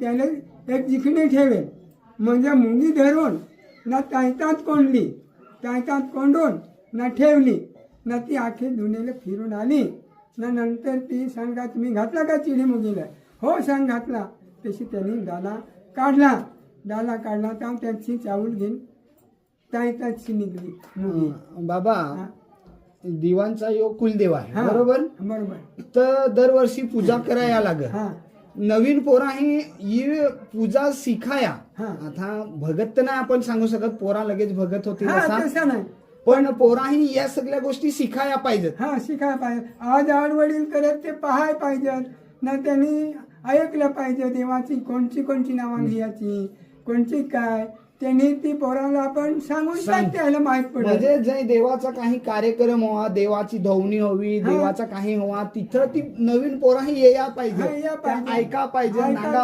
त्याला एक जिखणी ठेवेल. म्हणजे मुंगी धरून ना तायतात कोंडली तायतात कोंडून ना ठेवली ना ती आखी दुनीला फिरून आली. ना नंतर ती सांगा तुम्ही घातला का चिडी मुगीला? हो सांग घातला. तशी त्यांनी डाला काढला. डाला काढला तर त्याची चावल घेऊन तायताची निघली मुगी. बाबा. दिवांचा योग कुलदेव आहे हा, बरोबर? बरोबर. तर दरवर्षी पूजा करायला लागत हा. नवीन पोरा ही पूजा शिकाया हा. आता भगत तर नाही आपण सांगू शकत पोरा लगेच भगत होती हा असा. तसं नाही. पण पोराही या सगळ्या गोष्टी शिकाया पाहिजेत. हा शिकायला पाहिजे आज आड वडील करत ते पाहाय पाहिजेत. ना त्यांनी ऐकलं पाहिजे देवाची कोणची कोणची नावं घ्यायची कोणची काय. त्यांनी ती पोराला आपण सांगून सांग. सांगते याला माहीत पडेल म्हणजे जे देवाचा काही कार्यक्रम व्हा देवाची धवणी हवी. देवाचा काही व्हा तिथं ती नवीन पोराही यायला हा, पाहिजे या त्या पाहिजे. ऐका पाहिजे ऐका नागा